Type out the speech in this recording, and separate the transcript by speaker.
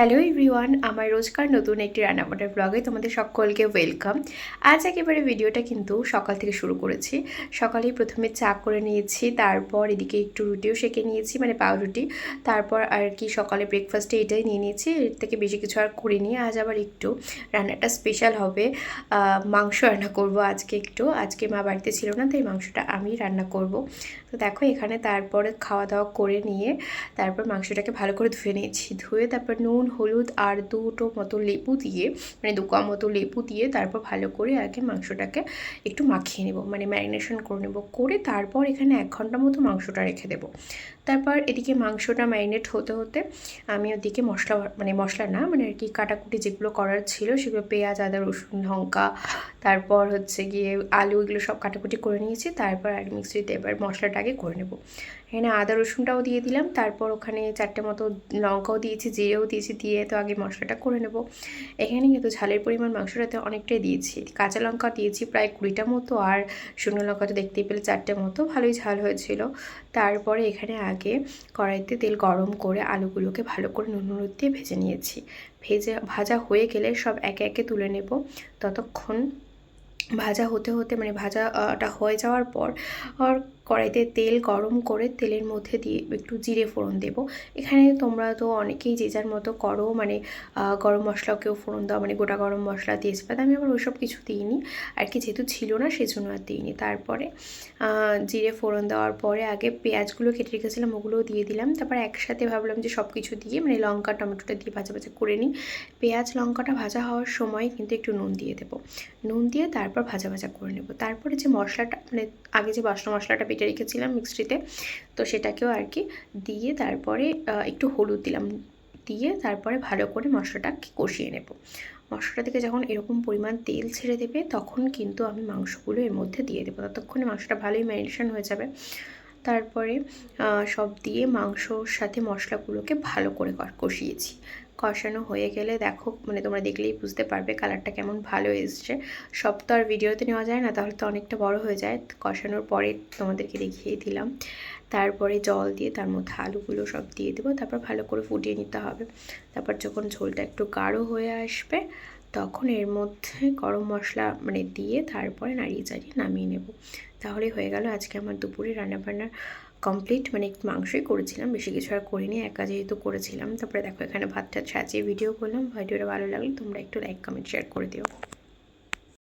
Speaker 1: Hello everyone, আমার রোজকার নতুন একটি রান্নাবান্নার ব্লগে তোমাদের সকলকে ওয়েলকাম। আজ একেবারে ভিডিওটা কিন্তু সকাল থেকে শুরু করেছি। সকালেই প্রথমে চা করে নিয়েছি, তারপর এদিকে একটু রুটিও সেঁকে নিয়েছি মানে পাউরুটি। তারপর আর কি সকালে ব্রেকফাস্টে এটাই নিয়ে নিয়েছি, এর থেকে বেশি কিছু আর করিনি। আজ আবার একটু রান্নাটা স্পেশাল হবে। মাংস রান্না করব আজকে একটু। আজকে মা বাড়িতে ছিল না, তাই মাংসটা আমি রান্না করব। তো দেখো এখানে তারপরে খাওয়া দাওয়া করে নিয়ে তারপর মাংসটাকে ভালো করে ধুয়ে নিয়েছি। ধুয়ে তারপর নুন হলুদ আর দুটো মতো লেবু দিয়ে মানে দু কোয়া মতো লেবু দিয়ে তারপর ভালো করে আগে মাংসটাকে একটু মাখিয়ে নেব মানে ম্যারিনেশন করে নেব, করে তারপর এখানে এক ঘণ্টা মতো মাংসটা রেখে দেবো। তারপর এদিকে মাংসটা ম্যারিনেট হতে হতে আমি ওদিকে মশলা মানে মশলা না মানে আর কি কাটাকুটি যেগুলো করার ছিল সেগুলো পেঁয়াজ, আদা, রসুন, লঙ্কা, তারপর হচ্ছে গিয়ে আলু এগুলো সব কাটাকুটি করে নিয়েছি, তারপর আর মিক্সিতে এবার মশলাটাকে করে নেব। এখানে আদা, রসুনটাও দিয়ে দিলাম, তারপর ওখানে চারটে মতো লঙ্কাও দিয়েছি, জিরেও দিয়েছি দিয়ে তো আগে মশলাটা করে নেব। এখানে কিন্তু ঝালের পরিমাণ মাংসটাতে অনেকটাই দিয়েছি। কাঁচা লঙ্কা দিয়েছি প্রায় কুড়িটা মতো আর শুকনো লঙ্কা তো দেখতেই পেলে চারটে মতো, ভালোই ঝাল হয়েছিল। তারপরে এখানে আগে কড়াইতে তেল গরম করে আলুগুলোকে ভালো করে নুন, হলুদ দিয়ে ভেজে নিয়েছি। ভেজে, ভাজা হয়ে গেলে সব একে একে তুলে নেব। ততক্ষণ ভাজা হতে হতে মানে ভাজাটা হয়ে যাওয়ার পর কড়াইতে তেল গরম করে তেলের মধ্যে দিয়ে একটু জিরে ফোড়ন দেব। এখানে তোমরা তো অনেকেই যে যার মতো করো মানে গরম মশলাকেও ফোড়ন দাও মানে গোটা গরম মশলা তেজপাত আমি আবার ওইসব কিছু দিইনি। আর কি যেহেতু ছিল না, সেজন্য আর দিইনি। তারপরে জিরে ফোড়ন দেওয়ার পরে আগে পেঁয়াজগুলো কেটে রেখেছিলাম, ওগুলোও দিয়ে দিলাম। তারপর একসাথে ভাবলাম যে সব কিছু দিয়ে মানে লঙ্কা, টমেটোটা দিয়ে ভাজা ভাজা করে নিই। পেঁয়াজ, লঙ্কাটা ভাজা হওয়ার সময় কিন্তু একটু নুন দিয়ে দেবো। নুন দিয়ে তারপর ভাজা ভাজা করে নেব। তারপরে যে মশলাটা মানে আগে যে বাসনা মশলাটা বেটে রেখেছিলাম মিক্সিতে তো। সেটাকেও আর কি দিয়ে তারপরে একটু হলুদ দিলাম। দিয়ে তারপরে ভালো করে মশলাটা কষিয়ে নেব। মশলাটা থেকে যখন এরকম পরিমাণ তেল ছেড়ে দেবে, তখন কিন্তু আমি মাংসগুলো এর মধ্যে দিয়ে দেবো। ততক্ষণে মাংসটা ভালোই ম্যারিনেশন হয়ে যাবে। তারপরে সব দিয়ে মাংসর সাথে মশলাগুলোকে ভালো করে কষিয়েছি। কষানো হয়ে গেলে দেখো মানে তোমরা দেখলেই বুঝতে পারবে কালারটা কেমন ভালো এসছে। সব তো আর ভিডিওতে নেওয়া যায় না, তাহলে তো অনেকটা বড় হয়ে যায়। কষানোর পরে তোমাদেরকে দেখিয়ে দিলাম। তারপরে জল দিয়ে তার মধ্যে আলুগুলো সব দিয়ে দেবো, তারপর ভালো করে ফুটিয়ে নিতে হবে। তারপর যখন ঝোলটা একটু গাঢ় হয়ে আসবে তখন এর মধ্যে গরম মশলা মানে দিয়ে তারপরে নাড়িয়ে চাড়িয়ে নামিয়ে নেব। তাহলে হয়ে গেল আজকে আমার দুপুরে রান্নাবান্নার কমপ্লিট মানে মাংসই করেছিলাম, বেশি কিছু আর করিনি, একা যেহেতু করেছিলাম। তারপরে দেখো এখানে ভাতটা সাজিয়ে ভিডিও করলাম, ভিডিওটা ভালো লাগলে তোমরা একটু লাইক কমেন্ট শেয়ার করে দিও।